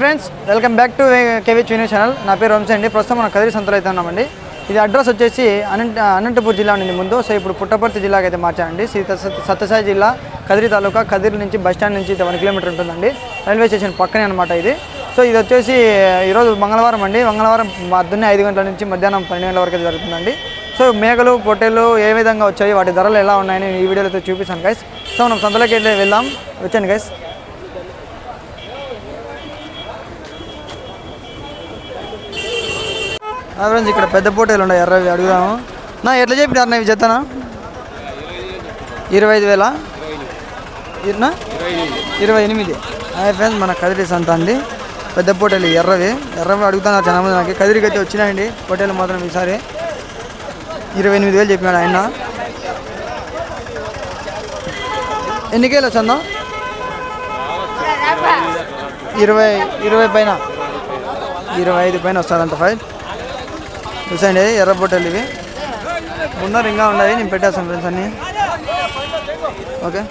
Friends welcome back to KV news channel. నా పేరు వంశీ అండి. ప్రస్తుతం మనం కదిరి సంతలో అయితే ఉన్నామండి. ఇది అడ్రస్ వచ్చేసి అనంత అనంతపూర్ జిల్లా నుండి ముందు. సో ఇప్పుడు పుట్టపర్తి జిల్లాకి అయితే మార్చానండి. శ్రీ సత్యసాయి జిల్లా కదిరి తాలూకా కదిరి నుంచి బస్ స్టాండ్ నుంచి వన్ కిలోమీటర్ ఉంటుందండి. రైల్వే స్టేషన్ పక్కనే అనమాట ఇది. సో ఇది వచ్చేసి ఈరోజు మంగళవారం అండి. మంగళవారం పొద్దున్నే ఐదు గంటల నుంచి మధ్యాహ్నం పన్నెండు గంటల వరకు అయితే జరుగుతుందండి. సో మేకలు పొట్టేలు ఏ విధంగా వచ్చాయి వాటి ధరలు ఎలా ఉన్నాయని ఈ వీడియోలో అయితే చూపిస్తాను గైస్ సో మనం సంతలోకి వెళ్ళి వెళ్దాం. వచ్చాను గైస్ ఫ్రెండ్స్ ఇక్కడ పెద్ద పోటీలు ఉన్నాయి. ఎర్రవి అడుగుదాము. నా ఎట్లా చెప్పినారు ఇవి చెత్తనా ఇరవై ఐదు వేల? ఇరనా ఇరవై ఎనిమిది. అదే ఫ్రెండ్స్ మన కదిరి సంత అండి. పెద్ద పోటీలు ఎర్రవి. ఎర్రవి అడుగుతున్నారు చాలామంది నాకు. కదిరికి అయితే వచ్చినాయండి. పోటీలు మాత్రం ఈసారి. ఇరవై ఎనిమిది వేలు చెప్పినాడు ఆయన. ఎన్ని కేలు వచ్చందా ఇరవై ఇరవై పైన. ఇరవై ఐదు పైన వస్తుందంట ఫైట్ చూసండి ఎర్ర బొట్టలు ఇవి. ముందర ఇంకా ఉన్నాయి నేను పెట్టేస్తాను ఫ్రెండ్స్ అన్ని. ఓకే.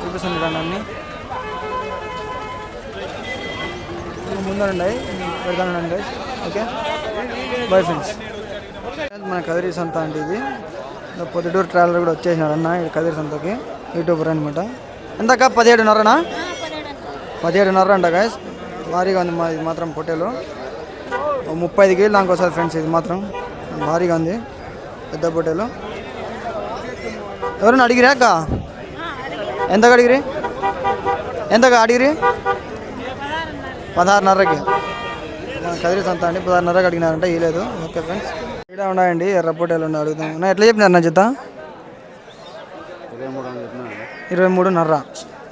చూపిస్తాను రండి అన్ని. ముందర ఉన్నాయి పెడతాను అండి ఓకే. బాయ్ ఫ్రెండ్స్ మన కదిరి సంత అంటే ఇది. పొద్దుటూరు ట్రావెలర్ కూడా వచ్చేసినాడు అన్న ఈ కదిరి సంతకి. యూట్యూబర్ అనమాట ఎంతక పదిహేడున్నరనా? పదిహేడున్నర. అంట గాయస్ భారీగా ఉంది మా ఇది మాత్రం పొట్టేలు. ముప్పై ఐదు కేజీలు దానికి వస్తుంది ఫ్రెండ్స్ ఇది మాత్రం. భారీగా ఉంది. పెద్ద పొట్టేలు. ఎవరైనా అడిగిరా అక్క? ఎంతకు అడిగిరి? ఎంతగా అడిగిరి? పదహారున్నరకి. కదిరి సంత అండి. పదహారున్నరకి అడిగినారంటే ఇవ్వలేదు ఓకే ఫ్రెండ్స్. ఇక్కడ ఉన్నాయండి ఎర్ర పొట్టేలు ఉన్నాయి అడుగుతాం నా ఎట్లా చెప్పినారు నా జత? ఇరవై మూడున్నర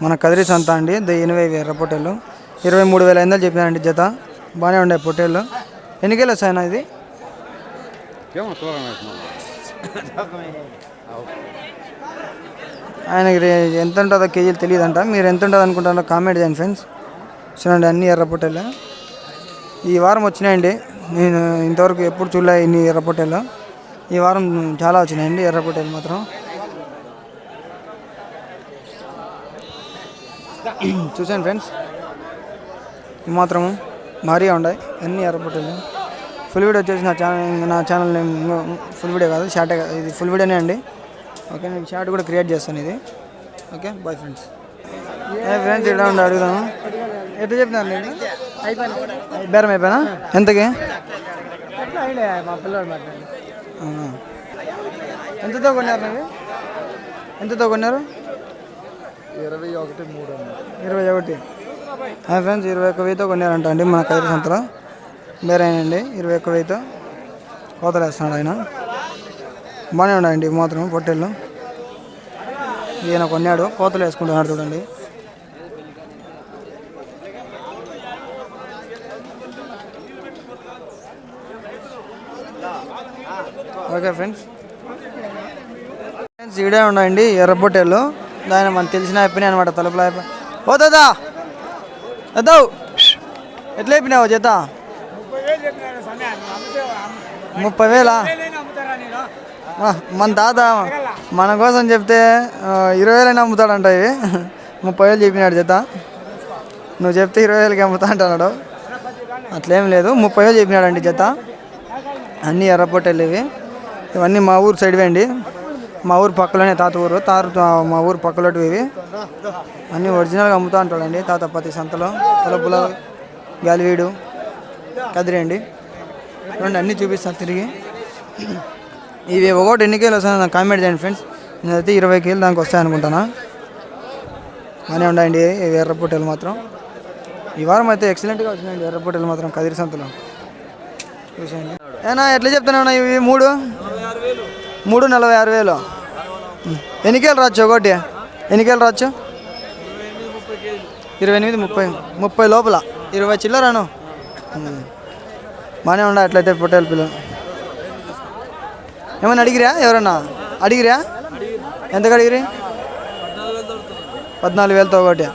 మన కదిరి సంత అండి ద ఎనభై ఎర్ర పొట్టేలు. ఇరవై మూడు వేల ఐదు చెప్పినారండి జత. బాగానే ఉండే పొట్టేళ్ళు ఎన్ని కేలు ఇది? ఆయనకి రే- ఎంత ఉంటుందో కేజీలు తెలియదంట. మీరు ఎంత ఉంటుంది అనుకుంటారో కామెంట్ చేయండి ఫ్రెండ్స్. చూడండి అన్ని ఎర్ర పొట్టేలు. ఈ వారం వచ్చినాయండి. నేను ఇంతవరకు ఎప్పుడు చూడలే ఇన్ని ఎర్ర పొట్టేలు. ఈ వారం చాలా వచ్చినాయండి ఎర్ర పొట్టేలు మాత్రం. చూసాను ఫ్రెండ్స్. ఇవి మాత్రము భారీగా ఉన్నాయి. అన్ని ఎర్రపొట్టలు ఫుల్ వీడియో వచ్చేసి నా ఛానల్ నా ఛానల్ నేమ్ ఫుల్ వీడియో కాదు షార్ట్ ఇది ఫుల్ వీడియోనే అండి. ఓకే నేను షార్ట్ కూడా క్రియేట్ చేస్తాను ఇది. ఓకే బాయ్ ఫ్రెండ్స్ ఏ ఫ్రెండ్స్ ఇలా ఉండి అడుగుదాము? ఎట్లా చెప్తున్నారు నేను బేరం అయిపోయినా? ఎంతకి? మా పిల్లలు ఎంతతో కొన్నారు నువ్వు ఎంతతో కొన్నారు? ఇరవై ఒకటి మూడు ఇరవై ఒకటి. హాయ్ ఫ్రెండ్స్ ఇరవై ఒక్క వెయ్యితో కొన్నారంట అండి మన కదిరి సంతలో. వేరే అండి ఇరవై ఒక్క వెయ్యితో కోతలు వేస్తున్నాడు ఆయన. బాగానే ఉన్నాయండి మాత్రం పొట్టేళ్ళు. ఈయన కొన్నాడు కోతలు వేసుకుంటున్నాడు చూడండి. Okay friends. ఫ్రెండ్స్ ఈడే ఉన్నాయండి ఎర్ర పొట్టేళ్ళు. దాని మనకు తెలిసిన అయిపోయినాయి అనమాట తలుపులు అయిపోయి ఓ దాదా ఎట్లా అయిపోయినావు చేత ముప్పై వేలా. మన తాత మన కోసం చెప్తే ఇరవై వేలైనా అమ్ముతాడంట ఇవి. ముప్పై వేలు చెప్పినాడు చేత నువ్వు చెప్తే ఇరవై వేలకి అమ్ముతా అంటున్నాడు. అట్లేం లేదు ముప్పై వేలు చెప్పినాడండి జత. అన్నీ ఎర్రపొట్టెలు ఇవి. ఇవన్నీ మా ఊరు సైడ్ అండి మా ఊరు పక్కలోనే తాత ఊరు. తారు మా ఊరు పక్కలోటివి ఇవి. అన్నీ ఒరిజినల్గా అమ్ముతూ ఉంటాడండి తాత ప్రతి సంతలో. తలుపుల గాలివీడు కదిరి అండి రెండు అన్నీ చూపిస్తాను తిరిగి. ఇవి ఒకటి ఎన్ని కేలు వస్తాయో నాకు కామెంట్ చేయండి ఫ్రెండ్స్. నేనైతే ఇరవై కేలు దానికి వస్తాయి అనుకుంటానా? బాగానే ఉన్నాయండి ఇవి ఎర్రపొట్టెలు మాత్రం. ఈ వారం అయితే ఎక్సలెంట్గా వచ్చినాయండి ఎర్రపొట్టెలు మాత్రం కదిరి సంతలో. చూసేయండి. ఏనా ఎట్లా చెప్తున్నావు ఇవి మూడు? మూడు నలభై ఆరు వేలు. ఎన్ని కేలు రావచ్చు ఒకటి? ఎన్ని కేలు రావచ్చు ఇరవై ఎనిమిది ముప్పై ముప్పై లోపల. ఇరవై చిల్లరాను బాగానే ఉండ అట్లయితే పొట్టేలు పిల్లలు ఏమన్నా అడిగిరా ఎవరన్నా? అడిగిరా? ఎంతకు అడిగిరి? పద్నాలుగు వేలతో ఒకటి.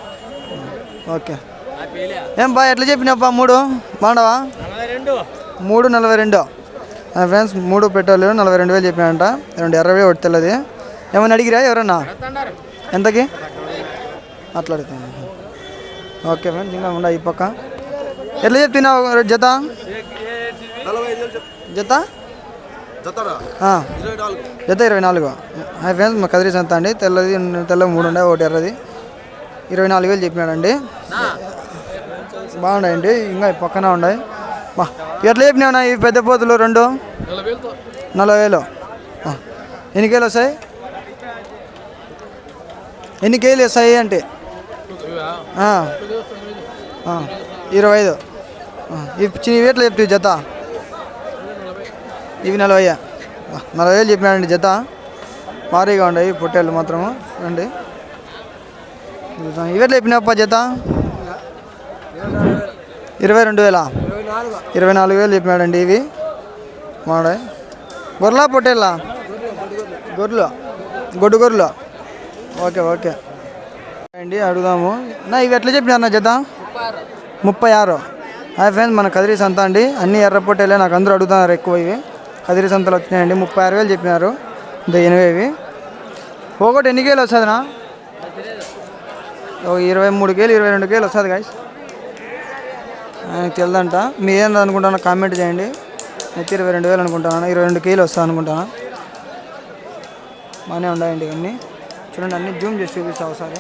ఓకే. ఏం బా ఎట్లా చెప్పినావా మూడు? బాగుండవా మూడు నలభై రెండు. ఫ్రెండ్స్ మూడు పెట్టాలి నలభై రెండు వేలు చెప్పినాయంట రెండు ఎర్రవే ఒకటి తెల్లది. ఏమన్నా అడిగిరా ఎవరన్నా? ఎంతకి? అట్లా అడుగుతాను ఓకే ఫ్రెండ్స్ ఇంకా ఉండ ఈ పక్క. ఎట్లా చెప్తున్నావు జత? జత? జత ఇరవై నాలుగు. హాయ్ ఫ్రెండ్స్ మా కదిరి సంత అండి. తెల్లది తెల్లది మూడు ఉండే ఒకటి ఎర్రది. ఇరవై నాలుగు వేలు చెప్పినాడండి. బాగున్నాయండి ఇంకా ఈ పక్కన ఉన్నాయి. బా ఎట్లా చెప్పినా ఈ పెద్ద పోతులు రెండు? నలభై వేలు. ఎన్ని కేలు వస్తాయి? ఎన్ని కేజీలు వేస్తాయి అంటే? ఇరవై ఐదు ఆ. వేట్లు చెప్తావు జత. ఇవి నలభై. నలభై వేలు చెప్పినాడండి జత. భారీగా ఉన్నాయి పొట్టేళ్ళు మాత్రము. రండి. ఇవేట్లు చెప్పినప్ప జత? ఇరవై రెండు వేల? ఇరవై నాలుగు వేలు చెప్పినాడండి ఇవి. మాడే గొర్రెలా పొట్టేళ్ళ? గొర్రెలు. గొడ్డు గొర్రెలు. Okay okay. అండి అడుగుదాము. నా ఇవి ఎట్లా చెప్పినారు నా జత? ముప్పై ఆరు. హాయ్ ఫ్రెండ్స్ మన కదిరి సంత అండి. అన్ని ఎర్రపొట్టేలే నాకు అందరూ అడుగుతున్నారు ఎక్కువ ఇవి. కదిరి సంతలు వచ్చినాయండి. ముప్పై ఆరు వేలు చెప్పినారు. ఎనిమిది ఇవి. ఒకటి ఎన్ని కేలు వస్తుందినా ఒక ఇరవై మూడు కేలు ఇరవై రెండు కేలు వస్తుంది గాయస్ ఆయనకు తెలియదంట మీ ఏం కామెంట్ చేయండి. అయితే ఇరవై రెండు వేలు అనుకుంటాను ఇరవై రెండు కేలు వస్తాను అనుకుంటాను బాగానే ఉన్నాయండి ఇవన్నీ. చూడండి అన్ని జూమ్ చేసి చూపిస్తా ఒకసారి.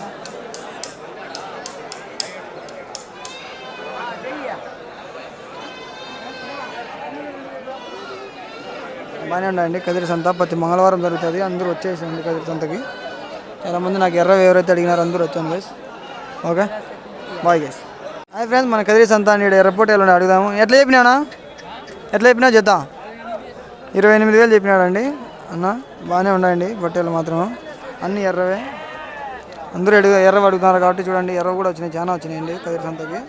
బాగానే ఉండండి కదిరి సంత ప్రతి మంగళవారం జరుగుతుంది. అందరూ వచ్చేసండి కదిరి సంతకి. చాలామంది నాకు ఎర్ర ఎవరైతే అడిగినారో అందరూ వచ్చాను guys okay bye guys hi friends మన కదిరి సంత అని ఎయిర్పోర్ట్ వెళ్ళండి అడుగుదాము. ఎట్లా చెప్పినానా? ఎట్లా చెప్పినా జత? ఇరవై ఎనిమిది వేలు చెప్పినాడండి. అన్న బాగానే ఉన్నాయండి బట్టేలు మాత్రం అన్నీ ఎర్రవే. అందరూ అడుగు ఎర్ర అడుగుతున్నారు కాబట్టి చూడండి ఎర్ర కూడా వచ్చినాయి చాలా వచ్చినాయండి కదిరి సంతకి.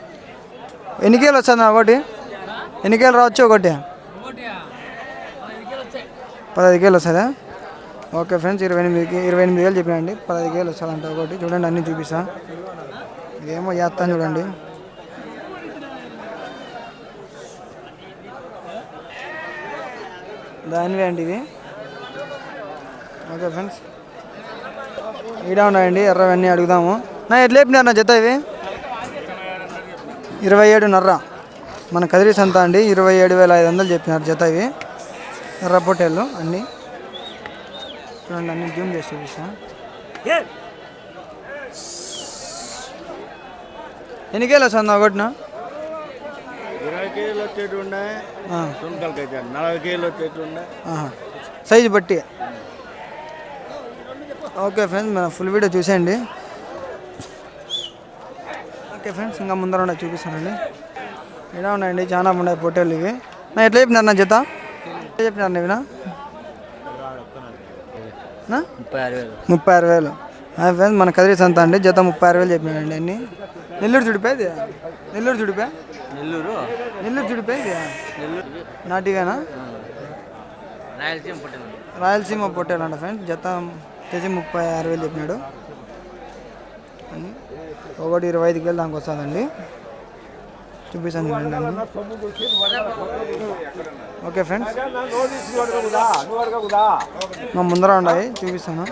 ఎన్ని కేలు ఒకటి? ఎన్నికేలు రావచ్చు ఒకటి? పదహైదు కేలు వస్తుందా ఓకే ఫ్రెండ్స్ ఇరవై ఎనిమిదికి ఇరవై ఎనిమిది వేలు చెప్పినండి పదహైదు కేలు వస్తుందంట ఒకటి. చూడండి అన్నీ చూపిస్తా. ఇదేమో చేస్తాను చూడండి. దానివే అండి ఇది. Okay friends. ఈడ ఉన్నాయండి? ఎర్రవన్నీ అడుగుదాము. నా ఎట్లా చెప్పినారు నా జత ఇవి? ఇరవై ఏడున్నర మన కదిరి సంత అండి ఇరవై ఏడు వేల ఐదు వందలు చెప్పినారు జత ఇవి. ఎర్ర పొట్టేళ్ళు అన్నీ. చూడండి అన్ని జూమ్ చేసి చూపిస్తా ఎన్ని కేలు వస్తుంది ఒకటిన ఇరవై కేజీలు వచ్చేటి ఉండే సుంకలకి అయితే నలభై కేజీలు వచ్చేటి ఉండే సైజు బట్టి. ఓకే ఫ్రెండ్స్ మన ఫుల్ వీడియో చూసేయండి. ఓకే ఫ్రెండ్స్ ఇంకా ముందర ఉన్నాయి చూపిస్తానండి. ఇలా ఉన్నాయండి? చాలా ఉన్నాయి పొట్టేళ్ళు ఇవి. నా ఎట్లా చెప్పినారు నా జత? ఎట్లా చెప్పినారు ఇవినా నా? ముప్పై ఆరు వేలు. హాయ్ ఫ్రెండ్స్ మన కదిరి సంత అండి. జత ముప్పై ఆరు వేలు చెప్పినాడండి అన్ని. నెల్లూరు చుడిపే ఇది? నెల్లూరు చుడిపే నెల్లూరు. నెల్లూరు చుడిపే ఇది? నెల్లూరు. నాటిగానా? రాయలసీమ పుట్టిన రాయలసీమ పొట్టేలంట ఫ్రెండ్స్ జత తెచ్చి ముప్పై ఆరు వేలు చెప్పినాడు. అని ఒకటి ఇరవై ఐదుకి వెళ్ళి దానికి వస్తుందండి. చూపిస్తాను చూడండి ఓకే ఫ్రెండ్స్. మా ముందర ఉన్నాయి చూపిస్తాను.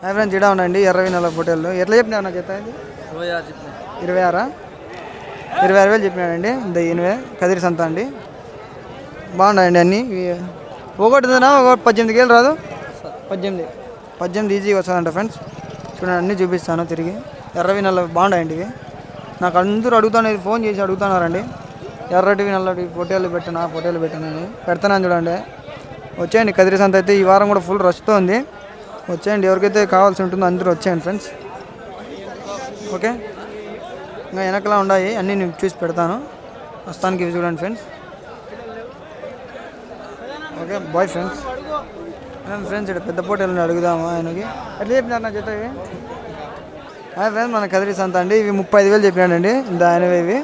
హాయ్ ఫ్రెండ్స్ ఇడా ఉండండి ఇరవై నెల పొట్టేళ్ళు ఎట్లా చెప్పినా నా చెప్తా ఇరవై ఆరా? ఇరవై ఆరు వేలు చెప్పినాడండి. ద ఎనిమిది కదిరి సంత అండి. బాగున్నాయండి అన్నీ? ఒకటి ఉందనా? ఒక పద్దెనిమిది కేలు రాదు? పద్దెనిమిది. పద్దెనిమిది ఈజీగా వస్తుందంట ఫ్రెండ్స్ చూడండి అన్నీ చూపిస్తాను తిరిగి. ఎర్రవి నల్ల బాగున్నాయండి ఇవి నాకు అందరూ అడుగుతాను ఫోన్ చేసి అడుగుతున్నారండి. ఎర్రటివి నల్లటివి పొట్టేలు పెట్టనా పొట్టేలు పెట్టనా అని. పెడతానని చూడండి. వచ్చేయండి కదిరి సంత అయితే ఈ వారం కూడా ఫుల్ రష్తో ఉంది. వచ్చేయండి ఎవరికైతే కావాల్సి ఉంటుందో అందరూ వచ్చేయండి ఫ్రెండ్స్ ఓకే ఇంకా వెనకలా ఉన్నాయి అన్నీ నేను చూసి పెడతాను. ప్రస్తుతానికి చూడండి friends okay bye friends friends ఇక్కడ పెద్ద పోటీలను అడుగుదాము ఆయనకి? ఎట్లా చెప్పినారు నా జత ఇవి? హాయ్ ఫ్రెండ్స్ మన కదిరి సంత అండి. ఇవి ముప్పై ఐదు వేలు చెప్పినాడండి. ఇంత ఆయనవి ఇవి.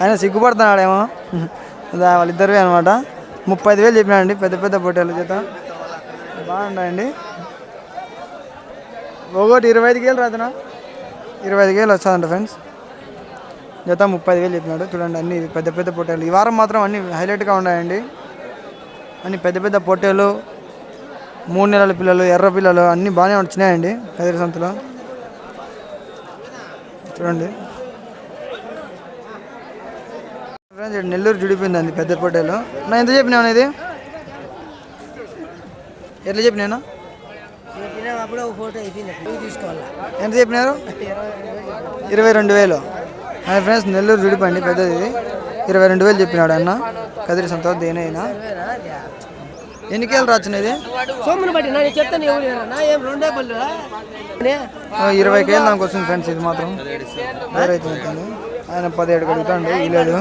ఆయన సిగ్గుపడుతున్నాడేమో. ఇదా వాళ్ళిద్దరివి అనమాట ముప్పై ఐదు వేలు చెప్పినాడండి పెద్ద పెద్ద పోటీల జత. బాగున్నాయండి ఒకటి ఇరవై ఐదు వేలు రాదునా? ఇరవై ఐదు వేలు వస్తుందంట ఫ్రెండ్స్ జత ముప్పై ఐదు వేలు చెప్పినాడు. చూడండి అన్ని పెద్ద పెద్ద పొట్టేలు ఈ వారం మాత్రం అన్ని హైలైట్గా ఉన్నాయండి. అని పెద్ద పెద్ద పొట్టేలు మూడు నెలల పిల్లలు ఎర్ర పిల్లలు అన్నీ బాగానే వచ్చినాయండి కదిరి సంతలో. చూడండి. ఫ్రెండ్స్ నెల్లూరు జుడిపోయింది అండి పెద్ద పొట్టేలు. నా ఎంత చెప్పినావు ఇది? ఎట్లా చెప్పినాను ఎంత చెప్పినారు? ఇరవై రెండు వేలు. ఫ్రెండ్స్ నెల్లూరు జుడిపండి పెద్దది. ఇరవై రెండు వేలు చెప్పినాడు అన్న. కదిరి సంతో దేనైనా? ఎన్ని కేలు రాచ్చినది సోముని బట్టి నేను చెప్తాను ఎవరు నా ఏం రెండే పళ్ళు ఇరవై కేలు దానికి వస్తుంది ఫ్రెండ్స్ ఇది మాత్రం. ఉంటుంది. ఆయన పదిహేడు కడుగుతాండి ఈ లేదు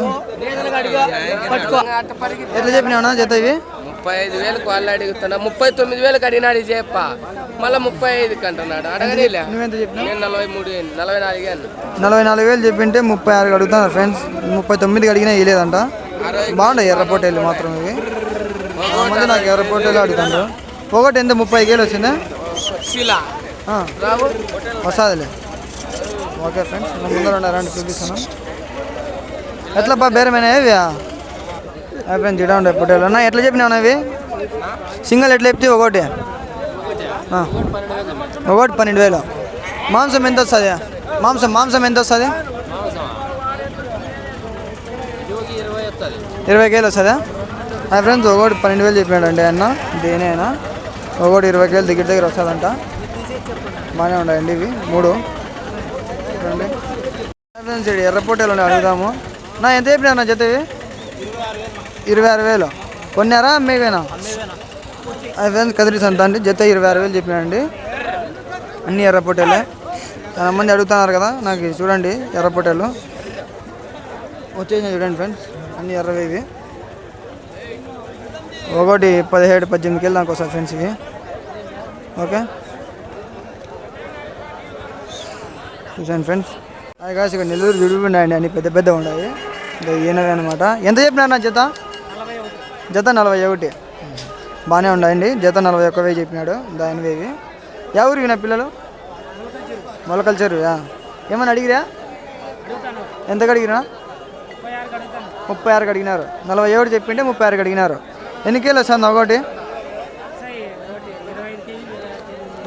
పట్టుకో. ఎట్లా చెప్పినావునా జత ఇవి? ముప్పై ఐదు వేలకు వాళ్ళు అడుగుతున్నా. ముప్పై తొమ్మిది వేలకు అడిగినాడు చెప్ప మళ్ళీ ముప్పై ఐదుకి అంటున్నాడు. అడగనీలే. నేను నలభై మూడు నలభై నాలుగు నలభై నాలుగు వేలు చెప్పింటే ముప్పై ఆరు అడుగుతాను ఫ్రెండ్స్. ముప్పై తొమ్మిదికి అడిగినా ఇలేదంట బాగుంటాయి ఎర్ర పొట్టేలు మాత్రం ఇవి. మంది నాకు ఎర్ర పొట్టేలు అడుగుతారు ఒకటి ఎంత? ముప్పై కేలు వచ్చిందా? వస్తాదిలే. ఓకే ఫ్రెండ్స్ నా ముందర ఉన్నారండి చూపిస్తాను ఎట్లా బా బేరమేనా ఇవి? ఫ్రెండ్స్ ఇడా ఉండే పొట్టేలు. అన్న ఎట్లా చెప్పినావు ఇవి? సింగల్ ఎట్లా చెప్తే ఒకటి. ఒకటి పన్నెండు వేలు. మాంసం ఎంత వస్తుంది? మాంసం మాంసం ఎంత వస్తుంది? ఇరవై కేలు వస్తుందా? ఆ ఫ్రెండ్స్ ఒకటి పన్నెండు వేలు చెప్పినాడు అండి అన్న. దేనైనా? ఒకటి ఇరవై కేలు దగ్గర దగ్గర వస్తుందంట. బాగానే ఉన్నాయండి ఇవి. మూడు. చూడండి ఫ్రెండ్స్ ఇక్కడ ఎర్ర ఉన్నాయి అడుగుదాము. నా ఎంత చెప్పినా నా జత ఇరవై ఆరు వేలు. కొన్నారా అమ్మేవేనా? అది ఫ్రెండ్స్ కదిరి అంత అండి. జత ఇరవై ఆరు వేలు చెప్పినానండి అన్ని ఎర్రపోటేలే చాలా మంది అడుగుతున్నారు కదా నాకు చూడండి ఎర్రపోటేలు పొట్టేలు చూడండి ఫ్రెండ్స్. అన్ని ఎర్రవి ఇవి. ఒకటి పదిహేడు పద్దెనిమిది కేళ్ళు దానికి వస్తాయి ఫ్రెండ్స్ ఇవి. ఓకే? చూసాను ఫ్రెండ్స్ అది కాదు ఇక్కడ నెల్లూరు జుడిపోయినాయండి అన్ని పెద్ద పెద్ద ఉన్నాయి. ఇంకా ఈయనవే అనమాట ఎంత చెప్పినారు నా జత? జత నలభై ఒకటి. బాగానే ఉన్నాయండి. జత నలభై ఒక్క వెయ్యి చెప్పినాడు. దాని వేవి ఎవరు నా పిల్లలు? మొలకల్చరు. ఏమన్నా అడిగిరా? ఎంతకు అడిగిరా? ముప్పై ఆరుకి అడిగినారు. నలభై ఒకటి చెప్పింటే ముప్పై ఆరుకి అడిగినారు. ఎన్ని కేలు వస్తుంది ఒకటి?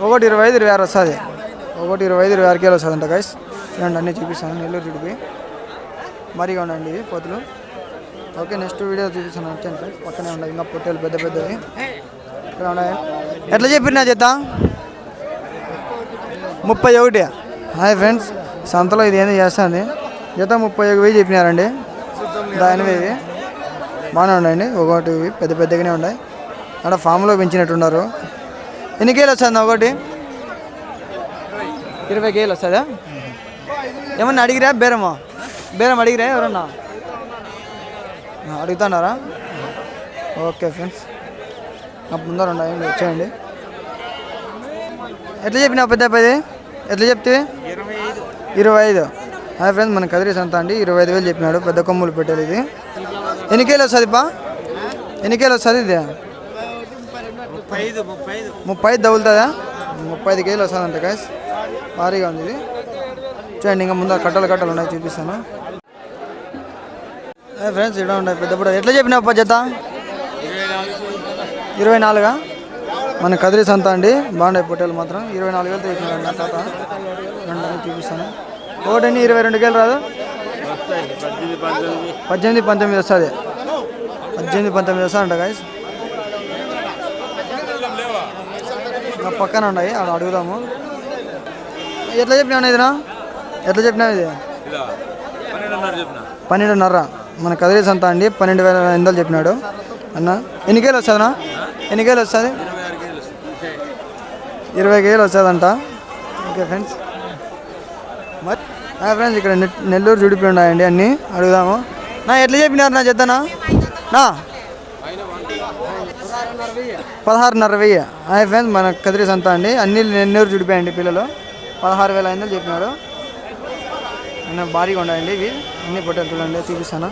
ఒకటి ఇరవై ఐదు ఇరవై ఆరు వస్తుంది. ఒకటి ఇరవై ఐదు ఇరవై ఆరు కేలు వస్తుందంట గైస్ చూడండి అన్నీ చూపిస్తాను. నెల్లూరు చుడిపి మరిగా ఉండండి ఇవి పోతులు. ఓకే నెక్స్ట్ వీడియో చూపిస్తాను. వచ్చాను ఫ్రెండ్స్ పక్కనే ఉన్నాయి. ఇంకా పొట్టేలు పెద్ద పెద్దవి. ఇక్కడ ఉన్నాయి. ఎట్లా చెప్పినా చేత ముప్పై ఒకటి. Hi friends. సంతలో ఇది ఏంది చేస్తుంది. జత ముప్పై ఒక వెయ్యి చెప్పినారండి. దానివి వెయ్యి బాగానే ఉన్నాయండి. ఒకటి ఇవి పెద్ద పెద్దగానే ఉన్నాయి. అక్కడ ఫామ్లో పెంచినట్టున్నారు. ఎన్ని కేలు వస్తుంది ఒకటి? ఇరవై కేలు వస్తుందా? ఏమన్నా అడిగిరా? బేరమా. బేరం అడిగిరా? ఎవరన్నా? అడుగుతున్నారా? Okay friends. నా ముందర ఉన్నాయి. వచ్చేయండి. ఎట్లా చెప్పినా పెద్ద పది ఎట్లా చెప్తే? ఇరవై ఐదు. హాయ్ ఫ్రెండ్స్ మన కదిరి సంత అండి. ఇరవై ఐదు వేలు చెప్పినాడు. పెద్ద కొమ్ములు పెట్టాలి ఇది. ఎన్ని కేలు వస్తుంది పా? ఎన్ని కేలు వస్తుంది ఇది? ముప్పై ఐదు తగులుతుందా? ముప్పై ఐదు కేలు వస్తుందంట గాయస్ భారీగా ఉంది ఇది. చూడండి ఇంకా ముందర కట్టలు కట్టలు ఉన్నాయి చూపిస్తాను. హాయ్ ఫ్రెండ్స్ ఇక్కడ ఉన్నాయి. పెద్ద బుడ ఎట్లా చెప్పినావు జత? ఇరవై నాలుగా? మన కదిరి సంత అండి. బాగున్నాయి పొట్టేలు మాత్రం. ఇరవై నాలుగు వేలు చెప్పినాడు నా తాత. రెండు చూపిస్తాను. ఒకటని ఇరవై రెండు కేలు రాదు. పద్దెనిమిది పంతొమ్మిది వస్తుంది. పద్దెనిమిది పంతొమ్మిది వస్తుంది అంట గాయస్ నా పక్కన ఉన్నాయి అక్కడ అడుగుదాము. ఎట్లా చెప్పినా ఇదినా ఎట్లా చెప్పినావు ఇది? పన్నెండున్నర మన కదిరి సంత అండి పన్నెండు వేల ఎనిమిది వందలు చెప్పినాడు. అన్న ఎన్ని కేలు వస్తుందన్నా ఎన్ని కేలు వస్తుంది? ఇరవై కేలు వస్తుందంట. ఓకే ఫ్రెండ్స్ ఫ్రెండ్స్ ఇక్కడ నె- నెల్లూరు జుడిపి ఉన్నాయండి అన్నీ. అడుగుదాము. నా ఎట్లా చెప్పినారు నా చెత్తనా నా? పదహారున్నర వెయ్యి. హాయ్ ఫ్రెండ్స్ మన కదిరి సంత అండి. అన్ని నెల్లూరు జుడిపోయండి పిల్లలు. పదహారు వేల ఐదు అన్న భారీగా ఉన్నాయండి ఇవి. అన్ని పొట్టలు చూడండి చూపిస్తాను?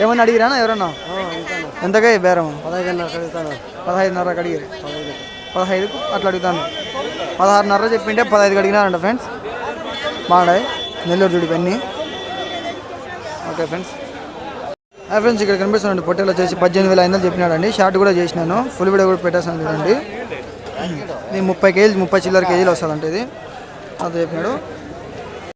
ఏమన్నా అడిగిరా ఎవరన్నా? ఎంతగా బేరం? పదహైదున్నర అడిగిరు. పదహైదుకు. అట్లా అడుగుతాను. పదహారున్నర చెప్పింటే పదహైదుకి అడిగినారంట ఫ్రెండ్స్ బాగున్నాయి నెల్లూరు జుడిపి అన్నీ ఓకే ఫ్రెండ్స్. హాయ్ ఫ్రెండ్స్ ఇక్కడ కనిపిస్తున్నాండి పొట్టేలు వచ్చేసి పద్దెనిమిది వేల ఐదు వందలు చెప్పినాడండి. షార్ట్ కూడా చేసినాను. ఫుల్ వీడియో కూడా పెట్టేస్తాను చూడండి. ఇది ముప్పై కేజీ ముప్పై చిల్లర కేజీలు వస్తుందంటే ఇది. అంత చెప్పినాడు.